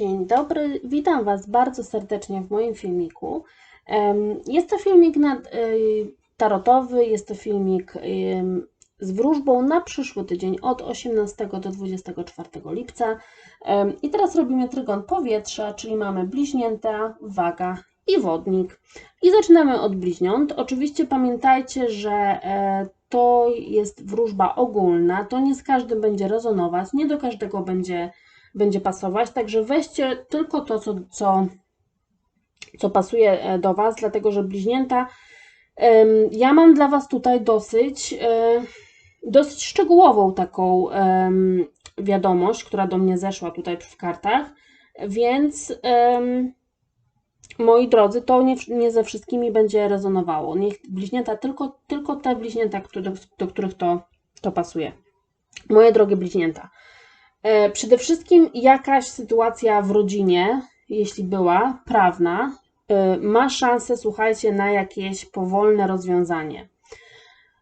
Dzień dobry, witam Was bardzo serdecznie w moim filmiku. Jest to filmik y, tarotowy, jest to filmik z wróżbą na przyszły tydzień od 18 do 24 lipca. I teraz robimy trygon powietrza, czyli mamy bliźnięta, waga i wodnik. I zaczynamy od bliźniąt. Oczywiście pamiętajcie, że e, to jest wróżba ogólna, to nie z każdym będzie rezonować, nie do każdego będzie będzie pasować. Także weźcie tylko to, co, co, co pasuje e, do Was, dlatego że bliźnięta. Ja mam dla Was tutaj dosyć, e, dosyć szczegółową taką wiadomość, która do mnie zeszła tutaj w kartach, więc moi drodzy, to nie, nie ze wszystkimi będzie rezonowało. Niech bliźnięta, tylko, tylko te bliźnięta, które, do których to, to pasuje. Moje drogie bliźnięta. E, Przede wszystkim jakaś sytuacja w rodzinie, jeśli była prawna, e, ma szansę, słuchajcie, na jakieś powolne rozwiązanie.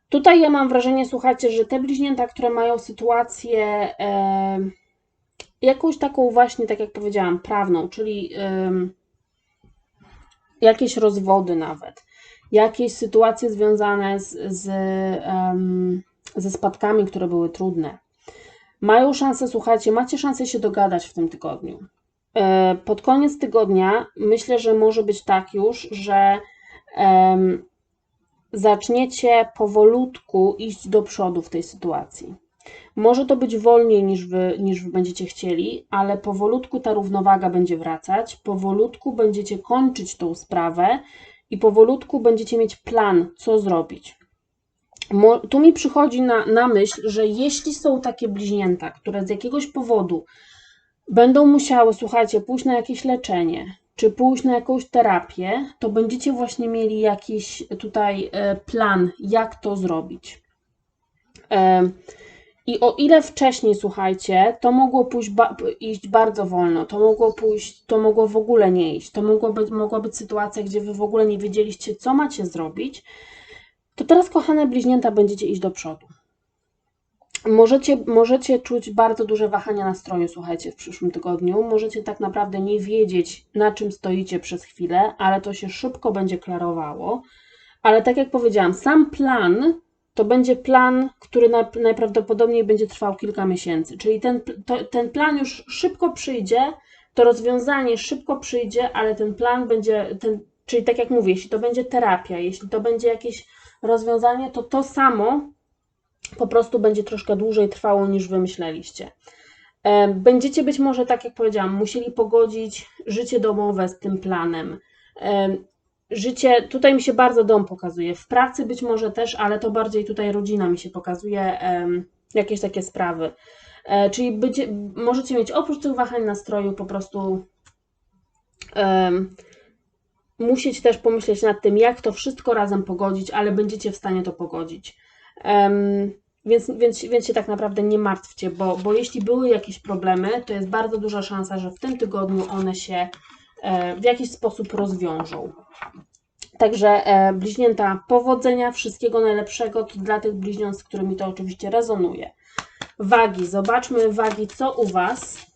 Tutaj ja mam wrażenie, słuchajcie, że te bliźnięta, które mają sytuację e, jakąś taką właśnie, tak jak powiedziałam, prawną, czyli em, jakieś rozwody nawet, jakieś sytuacje związane z, z, em, ze spadkami, które były trudne, mają szansę, słuchajcie, macie szansę się dogadać w tym tygodniu. E, Pod koniec tygodnia myślę, że może być tak już, że em, zaczniecie powolutku iść do przodu w tej sytuacji. Może to być wolniej niż wy, niż wy będziecie chcieli, ale powolutku ta równowaga będzie wracać, powolutku będziecie kończyć tą sprawę i powolutku będziecie mieć plan, co zrobić. Tu mi przychodzi na, na myśl, że jeśli są takie bliźnięta, które z jakiegoś powodu będą musiały, słuchajcie, pójść na jakieś leczenie, czy pójść na jakąś terapię, to będziecie właśnie mieli jakiś tutaj e, plan, jak to zrobić. E, I o ile wcześniej, słuchajcie, to mogło pójść ba- iść bardzo wolno, to mogło pójść, to mogło w ogóle nie iść, to mogło być, mogła być sytuacja, gdzie wy w ogóle nie wiedzieliście, co macie zrobić, to teraz, kochane bliźnięta, będziecie iść do przodu. Możecie, możecie czuć bardzo duże wahania nastroju, słuchajcie, w przyszłym tygodniu. Możecie tak naprawdę nie wiedzieć, na czym stoicie przez chwilę, ale to się szybko będzie klarowało. Ale tak jak powiedziałam, sam plan to będzie plan, który na, najprawdopodobniej będzie trwał kilka miesięcy. Czyli ten, to, ten plan już szybko przyjdzie, to rozwiązanie szybko przyjdzie, ale ten plan będzie, ten, czyli tak jak mówię, jeśli to będzie terapia, jeśli to będzie jakieś rozwiązanie, to to samo po prostu będzie troszkę dłużej trwało niż wy myśleliście. E, Będziecie być może, tak jak powiedziałam, musieli pogodzić życie domowe z tym planem. E, Życie, tutaj mi się bardzo dom pokazuje, w pracy być może też, ale to bardziej tutaj rodzina mi się pokazuje, jakieś takie sprawy. E, Czyli będzie, możecie mieć oprócz tych wahań nastroju po prostu musieć też pomyśleć nad tym, jak to wszystko razem pogodzić, ale będziecie w stanie to pogodzić. Em, więc, więc, więc się tak naprawdę nie martwcie, bo, bo jeśli były jakieś problemy, to jest bardzo duża szansa, że w tym tygodniu one się e, w jakiś sposób rozwiążą. Także e, bliźnięta, powodzenia, wszystkiego najlepszego dla tych bliźniąt, z którymi to oczywiście rezonuje. Wagi, zobaczmy wagi, co u Was.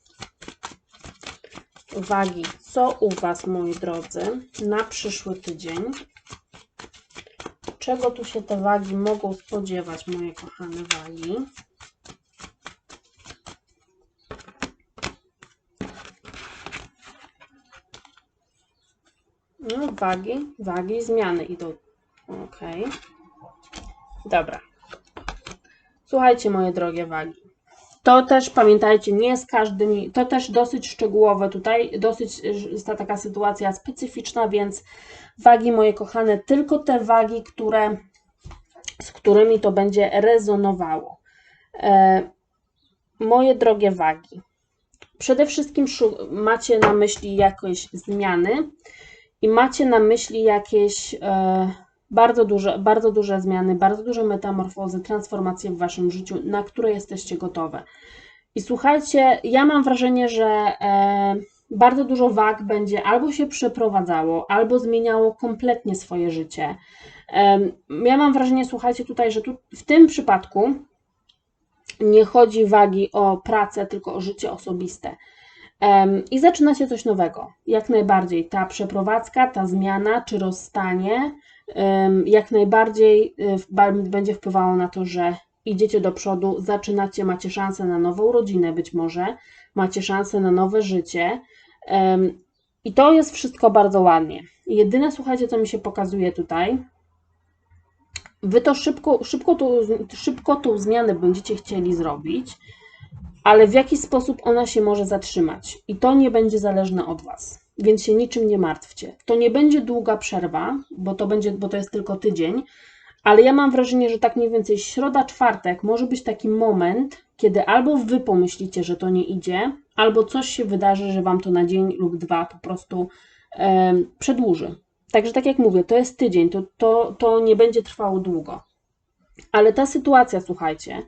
Wagi, co u Was, moi drodzy, na przyszły tydzień. Czego tu się te wagi mogą spodziewać, moje kochane wagi? No, wagi, wagi, zmiany idą. Ok. Dobra. Słuchajcie, moje drogie wagi. To też pamiętajcie, nie z każdym, to też dosyć szczegółowe tutaj, dosyć jest ta taka sytuacja specyficzna, więc wagi moje kochane, tylko te wagi, które, z którymi to będzie rezonowało. E, moje drogie wagi, przede wszystkim macie na myśli jakieś zmiany i macie na myśli jakieś e, bardzo duże, bardzo duże zmiany, bardzo duże metamorfozy, transformacje w waszym życiu, na które jesteście gotowe. I słuchajcie, ja mam wrażenie, że e, bardzo dużo wag będzie albo się przeprowadzało, albo zmieniało kompletnie swoje życie. Em, Ja mam wrażenie, słuchajcie, tutaj, że tu w tym przypadku nie chodzi wagi o pracę, tylko o życie osobiste. I zaczynacie coś nowego. Jak najbardziej ta przeprowadzka, ta zmiana czy rozstanie, jak najbardziej y, będzie wpływało na to, że idziecie do przodu, zaczynacie, macie szansę na nową rodzinę być może, macie szansę na nowe życie. I to jest wszystko bardzo ładnie. Jedyne, słuchajcie, co mi się pokazuje tutaj, wy to szybko, szybko, tą, szybko tą zmianę będziecie chcieli zrobić, ale w jaki sposób ona się może zatrzymać. I to nie będzie zależne od Was. Więc się niczym nie martwcie. To nie będzie długa przerwa, bo to, będzie, bo to jest tylko tydzień, ale ja mam wrażenie, że tak mniej więcej środa, czwartek może być taki moment, kiedy albo Wy pomyślicie, że to nie idzie, albo coś się wydarzy, że Wam to na dzień lub dwa po prostu em, przedłuży. Także tak jak mówię, to jest tydzień, to, to, to nie będzie trwało długo. Ale ta sytuacja, słuchajcie, e,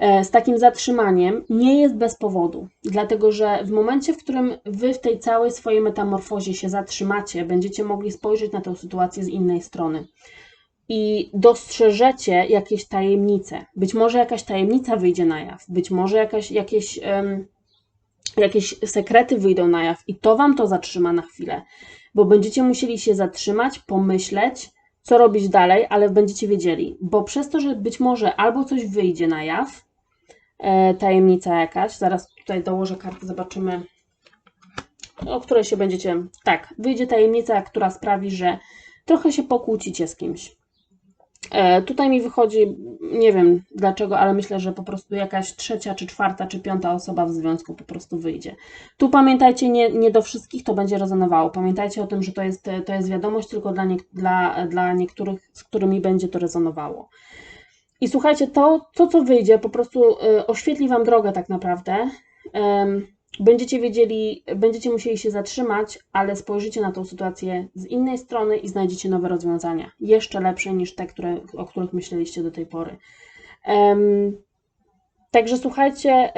z takim zatrzymaniem nie jest bez powodu, dlatego że w momencie, w którym wy w tej całej swojej metamorfozie się zatrzymacie, będziecie mogli spojrzeć na tę sytuację z innej strony i dostrzeżecie jakieś tajemnice. Być może jakaś tajemnica wyjdzie na jaw, być może jakaś, jakieś, em, jakieś sekrety wyjdą na jaw i to wam to zatrzyma na chwilę, bo będziecie musieli się zatrzymać, pomyśleć, co robić dalej, ale będziecie wiedzieli, bo przez to, że być może albo coś wyjdzie na jaw, e, tajemnica jakaś, zaraz tutaj dołożę kartę, zobaczymy, o której się będziecie, tak, wyjdzie tajemnica, która sprawi, że trochę się pokłócicie z kimś. E, Tutaj mi wychodzi, nie wiem dlaczego, ale myślę, że po prostu jakaś trzecia, czy czwarta, czy piąta osoba w związku po prostu wyjdzie. Tu pamiętajcie, nie, nie do wszystkich to będzie rezonowało. Pamiętajcie o tym, że to jest, to jest wiadomość tylko dla, nie, dla, dla niektórych, z którymi będzie to rezonowało. I słuchajcie, to, to co wyjdzie, po prostu y, oświetli Wam drogę tak naprawdę. Będziecie wiedzieli, będziecie musieli się zatrzymać, ale spojrzycie na tą sytuację z innej strony i znajdziecie nowe rozwiązania, jeszcze lepsze niż te, które, o których myśleliście do tej pory. Także słuchajcie,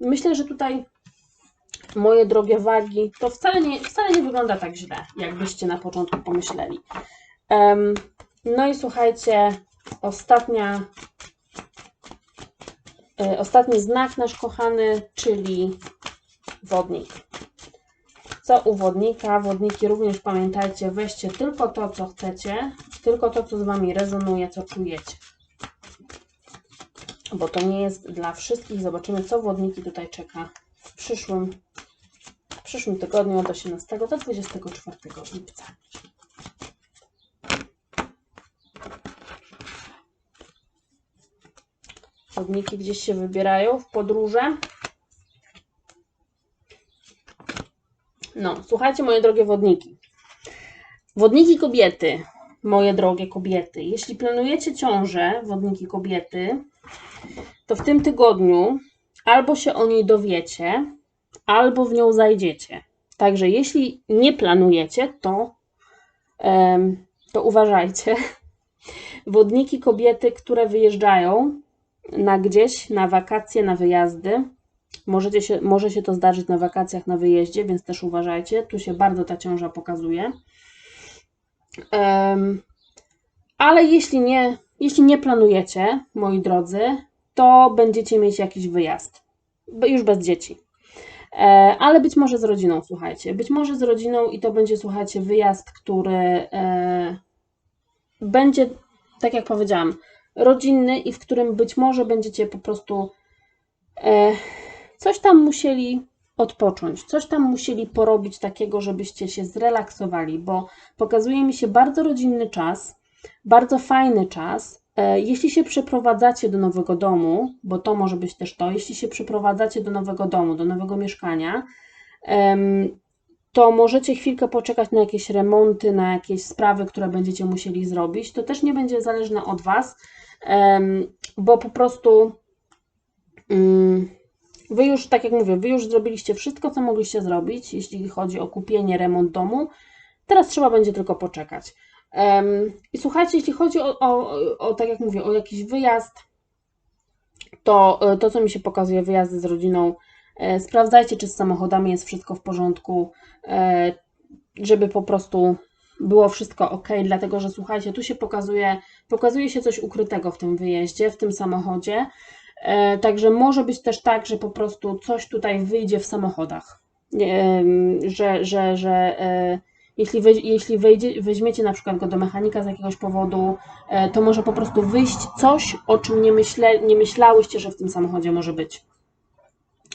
myślę, że tutaj moje drogie wagi, to wcale nie, wcale nie wygląda tak źle, jakbyście na początku pomyśleli. No i słuchajcie, ostatnia, e, ostatni znak nasz kochany, czyli wodnik. Co u wodnika? Wodniki również pamiętajcie, weźcie tylko to, co chcecie, tylko to, co z Wami rezonuje, co czujecie. Bo to nie jest dla wszystkich. Zobaczymy, co wodniki tutaj czeka w przyszłym, w przyszłym tygodniu od 18 do 24 lipca. Wodniki gdzieś się wybierają w podróże. No, słuchajcie, moje drogie wodniki. Wodniki kobiety, moje drogie kobiety, jeśli planujecie ciążę, wodniki kobiety, to w tym tygodniu albo się o niej dowiecie, albo w nią zajdziecie. Także jeśli nie planujecie, to, to uważajcie. Wodniki kobiety, które wyjeżdżają na gdzieś, na wakacje, na wyjazdy, Możecie się, może się to zdarzyć na wakacjach, na wyjeździe, więc też uważajcie. Tu się bardzo ta ciąża pokazuje. Em, ale jeśli nie, jeśli nie planujecie, moi drodzy, to będziecie mieć jakiś wyjazd. Już bez dzieci. E, ale być może z rodziną, słuchajcie. Być może z rodziną i to będzie, słuchajcie, wyjazd, który e, będzie, tak jak powiedziałam, rodzinny i w którym być może będziecie po prostu e, coś tam musieli odpocząć, coś tam musieli porobić takiego, żebyście się zrelaksowali, bo pokazuje mi się bardzo rodzinny czas, bardzo fajny czas. E, Jeśli się przeprowadzacie do nowego domu, bo to może być też to, jeśli się przeprowadzacie do nowego domu, do nowego mieszkania, to możecie chwilkę poczekać na jakieś remonty, na jakieś sprawy, które będziecie musieli zrobić. To też nie będzie zależne od Was, bo po prostu. mm, Wy już, tak jak mówię, wy już zrobiliście wszystko, co mogliście zrobić, jeśli chodzi o kupienie, remont domu. Teraz trzeba będzie tylko poczekać. I słuchajcie, jeśli chodzi o, o, o, tak jak mówię, o jakiś wyjazd, to e, to, co mi się pokazuje, wyjazdy z rodziną, sprawdzajcie, czy z samochodami jest wszystko w porządku, e, żeby po prostu było wszystko ok, dlatego że słuchajcie, tu się pokazuje, pokazuje się coś ukrytego w tym wyjeździe, w tym samochodzie. E, Także może być też tak, że po prostu coś tutaj wyjdzie w samochodach. że, że, że e, jeśli, wej, jeśli wejdzie, weźmiecie na przykład go do mechanika z jakiegoś powodu, e, to może po prostu wyjść coś, o czym nie, myśle, nie myślałyście, że w tym samochodzie może być.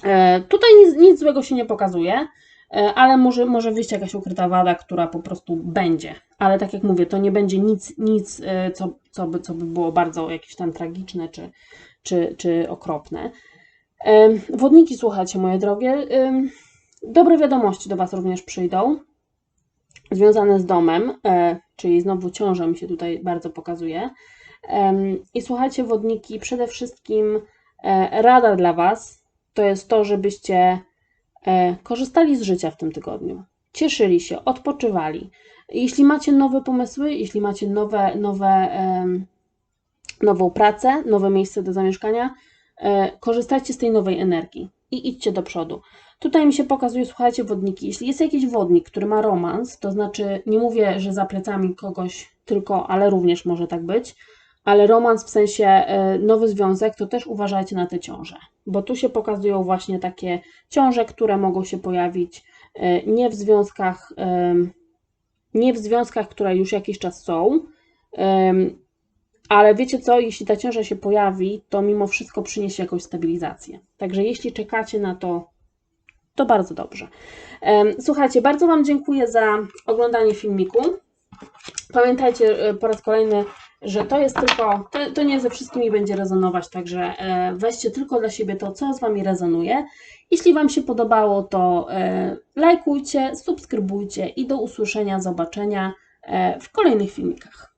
E, Tutaj nic, nic złego się nie pokazuje, e, ale może, może wyjść jakaś ukryta wada, która po prostu będzie. Ale tak jak mówię, to nie będzie nic, nic e, co, co, by, co by było bardzo jakieś tam tragiczne czy, czy, czy okropne. Wodniki, słuchajcie, moje drogie. Dobre wiadomości do Was również przyjdą, związane z domem, czyli znowu ciąża mi się tutaj bardzo pokazuje. I słuchajcie, wodniki, przede wszystkim rada dla Was to jest to, żebyście e, korzystali z życia w tym tygodniu, cieszyli się, odpoczywali. Jeśli macie nowe pomysły, jeśli macie nowe, nowe, nową pracę, nowe miejsce do zamieszkania, e, korzystajcie z tej nowej energii i idźcie do przodu. Tutaj mi się pokazuje, słuchajcie, wodniki. Jeśli jest jakiś wodnik, który ma romans, to znaczy, nie mówię, że za plecami kogoś tylko, ale również może tak być, ale romans w sensie e, nowy związek, to też uważajcie na te ciąże, bo tu się pokazują właśnie takie ciąże, które mogą się pojawić e, nie w związkach, em, nie w związkach, które już jakiś czas są, ale wiecie co, jeśli ta ciąża się pojawi, to mimo wszystko przyniesie jakąś stabilizację. Także jeśli czekacie na to, to bardzo dobrze. Słuchajcie, bardzo Wam dziękuję za oglądanie filmiku. Pamiętajcie e, po raz kolejny, że to jest tylko, to, to nie ze wszystkimi będzie rezonować, także e, weźcie tylko dla siebie to, co z Wami rezonuje. Jeśli Wam się podobało, to e, lajkujcie, subskrybujcie i do usłyszenia, zobaczenia e, w kolejnych filmikach.